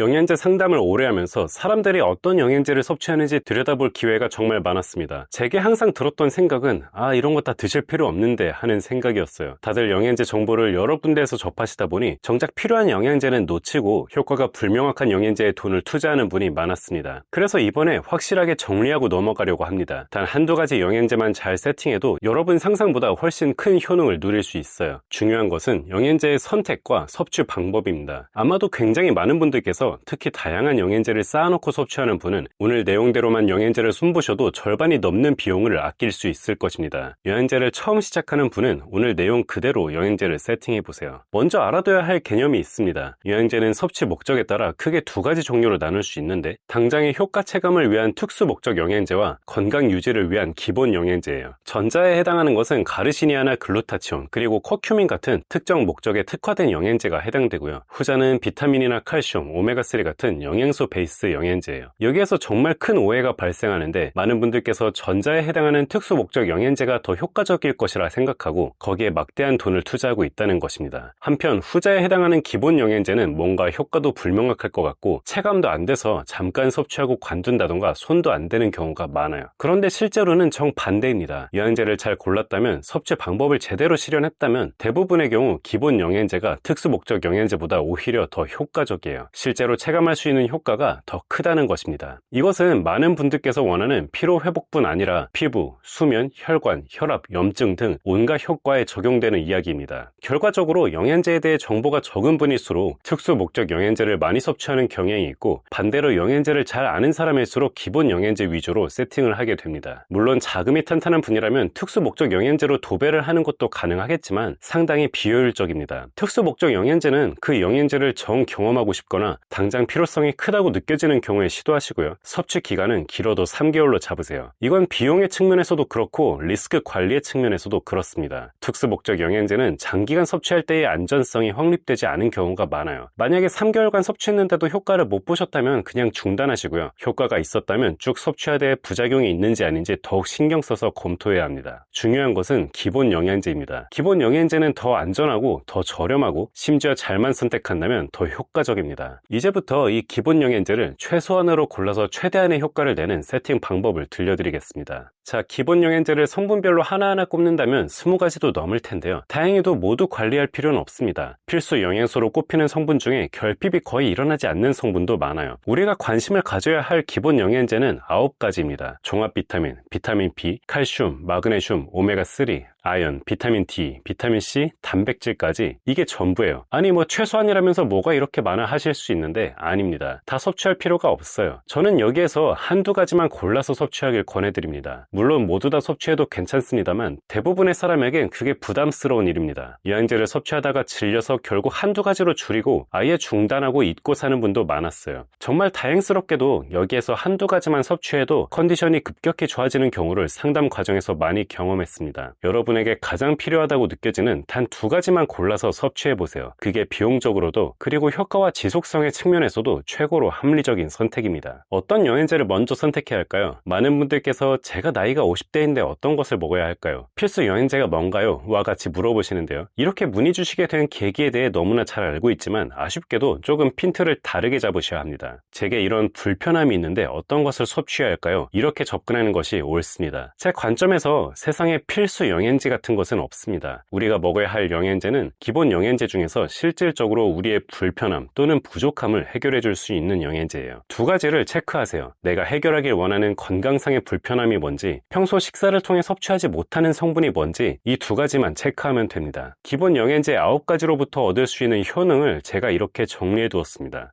영양제 상담을 오래 하면서 사람들이 어떤 영양제를 섭취하는지 들여다볼 기회가 정말 많았습니다. 제게 항상 들었던 생각은 아 이런 거 다 드실 필요 없는데 하는 생각이었어요. 다들 영양제 정보를 여러 군데에서 접하시다 보니 정작 필요한 영양제는 놓치고 효과가 불명확한 영양제에 돈을 투자하는 분이 많았습니다. 그래서 이번에 확실하게 정리하고 넘어가려고 합니다. 단 한두 가지 영양제만 잘 세팅해도 여러분 상상보다 훨씬 큰 효능을 누릴 수 있어요. 중요한 것은 영양제의 선택과 섭취 방법입니다. 아마도 굉장히 많은 분들께서 특히 다양한 영양제를 쌓아놓고 섭취하는 분은 오늘 내용대로만 영양제를 손보셔도 절반이 넘는 비용을 아낄 수 있을 것입니다. 영양제를 처음 시작하는 분은 오늘 내용 그대로 영양제를 세팅해 보세요. 먼저 알아둬야 할 개념이 있습니다. 영양제는 섭취 목적에 따라 크게 두 가지 종류로 나눌 수 있는데 당장의 효과 체감을 위한 특수 목적 영양제와 건강 유지를 위한 기본 영양제예요. 전자에 해당하는 것은 가르시니아나 글루타치온 그리고 커큐민 같은 특정 목적에 특화된 영양제가 해당되고요. 후자는 비타민이나 칼슘, 오메가 3 같은 영양소 베이스 영양제예요. 여기에서 정말 큰 오해가 발생하는데 많은 분들께서 전자에 해당하는 특수 목적 영양제가 더 효과적일 것이라 생각하고 거기에 막대한 돈을 투자하고 있다는 것입니다. 한편 후자에 해당하는 기본 영양제는 뭔가 효과도 불명확할 것 같고 체감도 안 돼서 잠깐 섭취하고 관둔다던가 손도 안 대는 경우가 많아요. 그런데 실제로는 정반대입니다. 영양제를 잘 골랐다면 섭취 방법을 제대로 실현했다면 대부분의 경우 기본 영양제가 특수 목적 영양제보다 오히려 더 효과적이에요. 실제 로 체감할 수 있는 효과가 더 크다는 것입니다. 이것은 많은 분들께서 원하는 피로 회복뿐 아니라 피부, 수면, 혈관, 혈압, 염증 등 온갖 효과에 적용되는 이야기입니다. 결과적으로 영양제에 대해 정보가 적은 분일수록 특수 목적 영양제를 많이 섭취하는 경향이 있고 반대로 영양제를 잘 아는 사람일수록 기본 영양제 위주로 세팅을 하게 됩니다. 물론 자금이 탄탄한 분이라면 특수 목적 영양제로 도배를 하는 것도 가능하겠지만 상당히 비효율적입니다. 특수 목적 영양제는 그 영양제를 정 경험하고 싶거나 당장 필요성이 크다고 느껴지는 경우에 시도하시고요. 섭취 기간은 길어도 3개월로 잡으세요. 이건 비용의 측면에서도 그렇고 리스크 관리의 측면에서도 그렇습니다. 특수 목적 영양제는 장기간 섭취할 때의 안전성이 확립되지 않은 경우가 많아요. 만약에 3개월간 섭취했는데도 효과를 못 보셨다면 그냥 중단하시고요. 효과가 있었다면 쭉 섭취하되 부작용이 있는지 아닌지 더욱 신경 써서 검토해야 합니다. 중요한 것은 기본 영양제입니다. 기본 영양제는 더 안전하고 더 저렴하고 심지어 잘만 선택한다면 더 효과적입니다. 이 제부터 이 기본 영양제를 최소한으로 골라서 최대한의 효과를 내는 세팅 방법을 들려드리겠습니다. 자, 기본 영양제를 성분별로 하나하나 꼽는다면 20가지도 넘을 텐데요. 다행히도 모두 관리할 필요는 없습니다. 필수 영양소로 꼽히는 성분 중에 결핍이 거의 일어나지 않는 성분도 많아요. 우리가 관심을 가져야 할 기본 영양제는 9가지입니다. 종합 비타민, 비타민 B, 칼슘, 마그네슘, 오메가3, 아연, 비타민 D, 비타민 C, 단백질까지 이게 전부예요. 아니 뭐 최소한이라면서 뭐가 이렇게 많아 하실 수 있는데 아닙니다. 다 섭취할 필요가 없어요. 저는 여기에서 한두 가지만 골라서 섭취하길 권해드립니다. 물론 모두 다 섭취해도 괜찮습니다만 대부분의 사람에겐 그게 부담스러운 일입니다. 영양제를 섭취하다가 질려서 결국 한두 가지로 줄이고 아예 중단하고 잊고 사는 분도 많았어요. 정말 다행스럽게도 여기에서 한두 가지만 섭취해도 컨디션이 급격히 좋아지는 경우를 상담 과정에서 많이 경험했습니다. 여러분 여러분에게 가장 필요하다고 느껴지는 단 두 가지만 골라서 섭취해 보세요. 그게 비용적으로도 그리고 효과와 지속성의 측면에서도 최고로 합리적인 선택입니다. 어떤 영양제를 먼저 선택해야 할까요? 많은 분들께서 제가 나이가 50대인데 어떤 것을 먹어야 할까요? 필수 영양제가 뭔가요? 와 같이 물어보시는데요. 이렇게 문의 주시게 된 계기에 대해 너무나 잘 알고 있지만 아쉽게도 조금 핀트를 다르게 잡으셔야 합니다. 제게 이런 불편함이 있는데 어떤 것을 섭취해야 할까요? 이렇게 접근하는 것이 옳습니다. 제 관점에서 세상에 필수 영양제 같은 것은 없습니다. 우리가 먹어야 할 영양제는 기본 영양제 중에서 실질적으로 우리의 불편함 또는 부족함을 해결해 줄 수 있는 영양제예요. 두 가지를 체크하세요. 내가 해결하길 원하는 건강상의 불편함이 뭔지, 평소 식사를 통해 섭취하지 못하는 성분이 뭔지 이 두 가지만 체크하면 됩니다. 기본 영양제 9가지로부터 얻을 수 있는 효능을 제가 이렇게 정리해 두었습니다.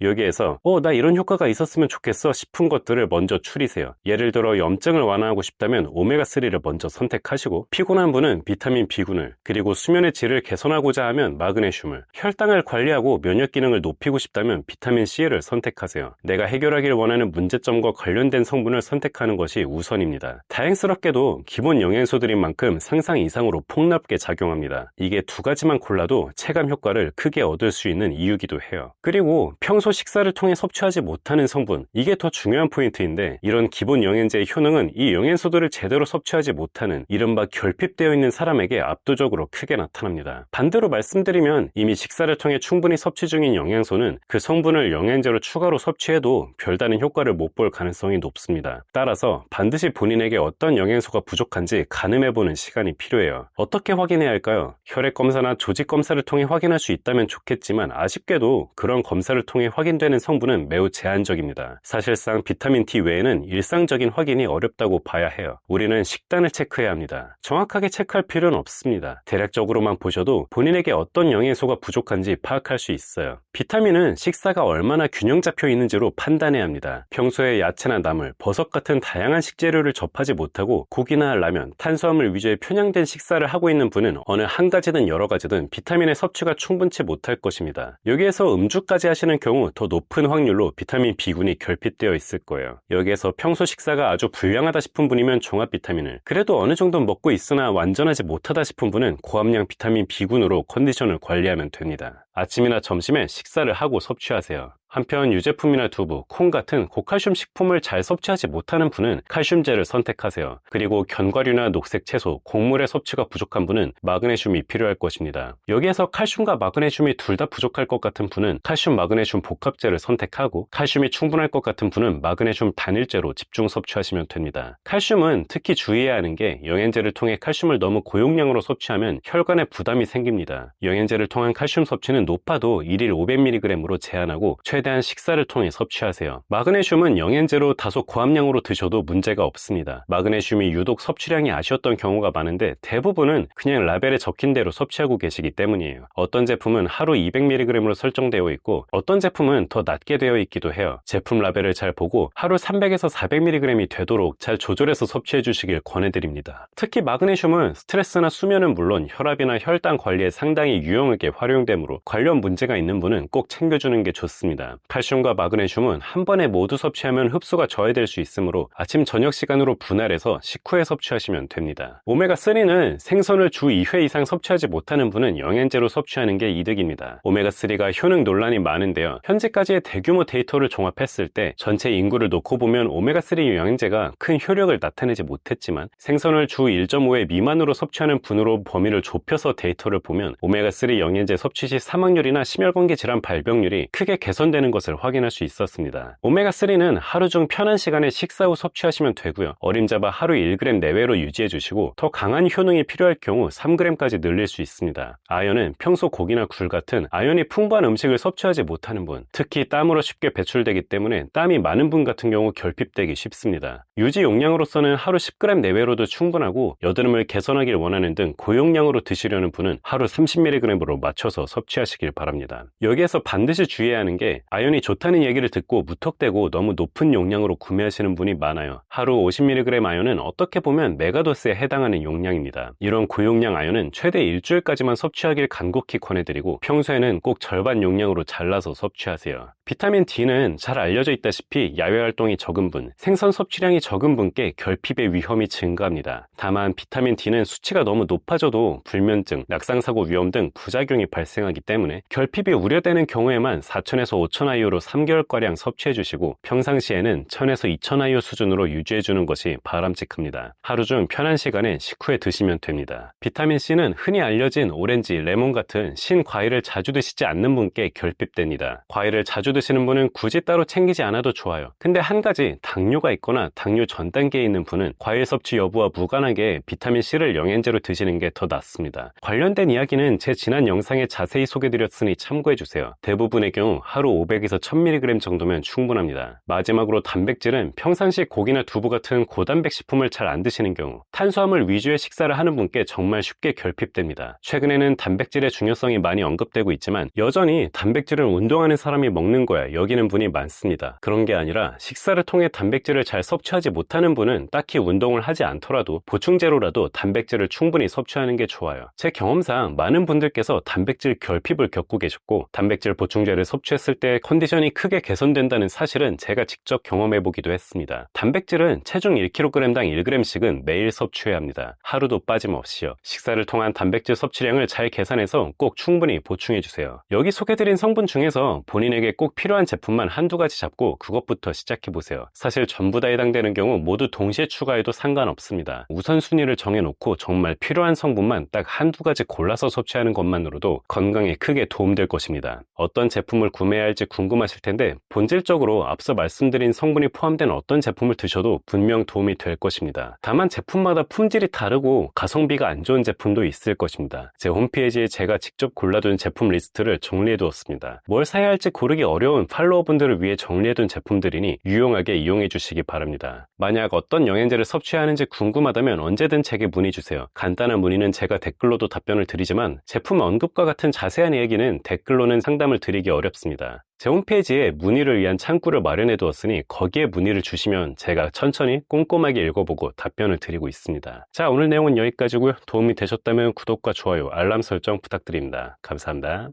여기에서 어 나 이런 효과가 있었으면 좋겠어 싶은 것들을 먼저 추리세요. 예를 들어 염증을 완화하고 싶다면 오메가3를 먼저 선택하시고 피곤한 분은 비타민 B군을 그리고 수면의 질을 개선하고자 하면 마그네슘을 혈당을 관리하고 면역 기능을 높이고 싶다면 비타민 C를 선택하세요. 내가 해결하길 원하는 문제점과 관련된 성분을 선택하는 것이 우선입니다. 다행스럽게도 기본 영양소들인 만큼 상상 이상으로 폭넓게 작용합니다. 이게 두 가지만 골라도 체감 효과를 크게 얻을 수 있는 이유기도 해요. 그리고 평소 평소 식사를 통해 섭취하지 못하는 성분, 이게 더 중요한 포인트인데 이런 기본 영양제의 효능은 이 영양소들을 제대로 섭취하지 못하는 이른바 결핍되어 있는 사람에게 압도적으로 크게 나타납니다. 반대로 말씀드리면 이미 식사를 통해 충분히 섭취 중인 영양소는 그 성분을 영양제로 추가로 섭취해도 별다른 효과를 못 볼 가능성이 높습니다. 따라서 반드시 본인에게 어떤 영양소가 부족한지 가늠해보는 시간이 필요해요. 어떻게 확인해야 할까요? 혈액 검사나 조직 검사를 통해 확인할 수 있다면 좋겠지만 아쉽게도 그런 검사를 통해 확인되는 성분은 매우 제한적입니다. 사실상 비타민 D 외에는 일상적인 확인이 어렵다고 봐야 해요. 우리는 식단을 체크해야 합니다. 정확하게 체크할 필요는 없습니다. 대략적으로만 보셔도 본인에게 어떤 영양소가 부족한지 파악할 수 있어요. 비타민은 식사가 얼마나 균형 잡혀 있는지로 판단해야 합니다. 평소에 야채나 나물, 버섯 같은 다양한 식재료를 접하지 못하고 고기나 라면, 탄수화물 위주의 편향된 식사를 하고 있는 분은 어느 한 가지든 여러 가지든 비타민의 섭취가 충분치 못할 것입니다. 여기에서 음주까지 하시는 경우 더 높은 확률로 비타민 B군이 결핍되어 있을 거예요. 여기에서 평소 식사가 아주 불량하다 싶은 분이면 종합 비타민을, 그래도 어느 정도 먹고 있으나 완전하지 못하다 싶은 분은 고함량 비타민 B군으로 컨디션을 관리하면 됩니다. 아침이나 점심에 식사를 하고 섭취하세요. 한편 유제품이나 두부, 콩 같은 고칼슘 식품을 잘 섭취하지 못하는 분은 칼슘제를 선택하세요. 그리고 견과류나 녹색 채소, 곡물의 섭취가 부족한 분은 마그네슘이 필요할 것입니다. 여기에서 칼슘과 마그네슘이 둘 다 부족할 것 같은 분은 칼슘 마그네슘 복합제를 선택하고 칼슘이 충분할 것 같은 분은 마그네슘 단일제로 집중 섭취하시면 됩니다. 칼슘은 특히 주의해야 하는 게 영양제를 통해 칼슘을 너무 고용량으로 섭취하면 혈관에 부담이 생깁니다. 영양제를 통한 칼슘 섭취는 높아도 1일 500mg으로 제한하고 최대 한 식사를 통해 섭취하세요. 마그네슘은 영양제로 다소 고함량으로 드셔도 문제가 없습니다. 마그네슘이 유독 섭취량이 아쉬웠던 경우가 많은데 대부분은 그냥 라벨에 적힌 대로 섭취하고 계시기 때문이에요. 어떤 제품은 하루 200mg으로 설정되어 있고 어떤 제품은 더 낮게 되어 있기도 해요. 제품 라벨을 잘 보고 하루 300에서 400mg이 되도록 잘 조절해서 섭취해 주시길 권해드립니다. 특히 마그네슘은 스트레스나 수면은 물론 혈압이나 혈당 관리에 상당히 유용하게 활용되므로 관련 문제가 있는 분은 꼭 챙겨주는 게 좋습니다. 칼슘과 마그네슘은 한 번에 모두 섭취하면 흡수가 저해될 수 있으므로 아침 저녁 시간으로 분할해서 식후에 섭취하시면 됩니다. 오메가3는 생선을 주 2회 이상 섭취하지 못하는 분은 영양제로 섭취하는 게 이득입니다. 오메가3가 효능 논란이 많은데요. 현재까지의 대규모 데이터를 종합했을 때 전체 인구를 놓고 보면 오메가3 영양제가 큰 효력을 나타내지 못했지만 생선을 주 1.5회 미만으로 섭취하는 분으로 범위를 좁혀서 데이터를 보면 오메가3 영양제 섭취 시 사망률이나 심혈관계 질환 발병률이 크게 개선 되는 것을 확인할 수 있었습니다. 오메가3는 하루 중 편한 시간에 식사 후 섭취하시면 되고요. 어림잡아 하루 1g 내외로 유지해 주시고 더 강한 효능이 필요할 경우 3g까지 늘릴 수 있습니다. 아연은 평소 고기나 굴 같은 아연이 풍부한 음식을 섭취하지 못하는 분, 특히 땀으로 쉽게 배출되기 때문에 땀이 많은 분 같은 경우 결핍되기 쉽습니다. 유지 용량으로서는 하루 10g 내외로도 충분하고 여드름을 개선하길 원하는 등 고용량으로 드시려는 분은 하루 30mg으로 맞춰서 섭취하시길 바랍니다. 여기에서 반드시 주의해야 하는 게 아연이 좋다는 얘기를 듣고 무턱대고 너무 높은 용량으로 구매하시는 분이 많아요. 하루 50mg 아연은 어떻게 보면 메가도스에 해당하는 용량입니다. 이런 고용량 아연은 최대 일주일까지만 섭취하길 간곡히 권해드리고 평소에는 꼭 절반 용량으로 잘라서 섭취하세요. 비타민 D는 잘 알려져 있다시피 야외 활동이 적은 분, 생선 섭취량이 적은 분께 결핍의 위험이 증가합니다. 다만 비타민 D는 수치가 너무 높아져도 불면증, 낙상사고 위험 등 부작용이 발생하기 때문에 결핍이 우려되는 경우에만 4천에서 5천 IU로 3개월가량 섭취해 주시고 평상시에는 1000에서 2000 IU 수준으로 유지해 주는 것이 바람직합니다. 하루 중 편한 시간에 식후에 드시면 됩니다. 비타민 C는 흔히 알려진 오렌지, 레몬 같은 신 과일을 자주 드시지 않는 분께 결핍됩니다. 과일을 자주 드시는 분은 굳이 따로 챙기지 않아도 좋아요. 근데 한 가지 당뇨가 있거나 당뇨 전 단계에 있는 분은 과일 섭취 여부와 무관하게 비타민 C를 영양제로 드시는 게 더 낫습니다. 관련된 이야기는 제 지난 영상에 자세히 소개드렸으니 참고해 주세요. 대부분의 경우 하루 500에서 1000mg 정도면 충분합니다. 마지막으로 단백질은 평상시 고기나 두부 같은 고단백 식품을 잘 안 드시는 경우 탄수화물 위주의 식사를 하는 분께 정말 쉽게 결핍됩니다. 최근에는 단백질의 중요성이 많이 언급되고 있지만 여전히 단백질은 운동하는 사람이 먹는 거야 여기는 분이 많습니다. 그런 게 아니라 식사를 통해 단백질을 잘 섭취하지 못하는 분은 딱히 운동을 하지 않더라도 보충제로라도 단백질을 충분히 섭취하는 게 좋아요. 제 경험상 많은 분들께서 단백질 결핍을 겪고 계셨고 단백질 보충제를 섭취했을 때 컨디션이 크게 개선된다는 사실은 제가 직접 경험해 보기도 했습니다. 단백질은 체중 1kg당 1g씩은 매일 섭취해야 합니다. 하루도 빠짐없이요. 식사를 통한 단백질 섭취량을 잘 계산해서 꼭 충분히 보충해 주세요. 여기 소개드린 성분 중에서 본인에게 꼭 필요한 제품만 한두 가지 잡고 그것부터 시작해보세요. 사실 전부 다 해당되는 경우 모두 동시에 추가해도 상관없습니다. 우선순위를 정해놓고 정말 필요한 성분만 딱 한두 가지 골라서 섭취하는 것만으로도 건강에 크게 도움될 것입니다. 어떤 제품을 구매해야 할지 궁금하실 텐데 본질적으로 앞서 말씀드린 성분이 포함된 어떤 제품을 드셔도 분명 도움이 될 것입니다. 다만 제품마다 품질이 다르고 가성비가 안 좋은 제품도 있을 것입니다. 제 홈페이지에 제가 직접 골라둔 제품 리스트를 정리해 두었습니다. 뭘 사야 할지 고르기 어려운 팔로워분들을 위해 정리해둔 제품들이니 유용하게 이용해 주시기 바랍니다. 만약 어떤 영양제를 섭취해야 하는지 궁금하다면 언제든 제게 문의 주세요. 간단한 문의는 제가 댓글로도 답변을 드리지만 제품 언급과 같은 자세한 이야기는 댓글로는 상담을 드리기 어렵습니다. 제 홈페이지에 문의를 위한 창구를 마련해 두었으니 거기에 문의를 주시면 제가 천천히 꼼꼼하게 읽어보고 답변을 드리고 있습니다. 자, 오늘 내용은 여기까지고요. 도움이 되셨다면 구독과 좋아요, 알람 설정 부탁드립니다. 감사합니다.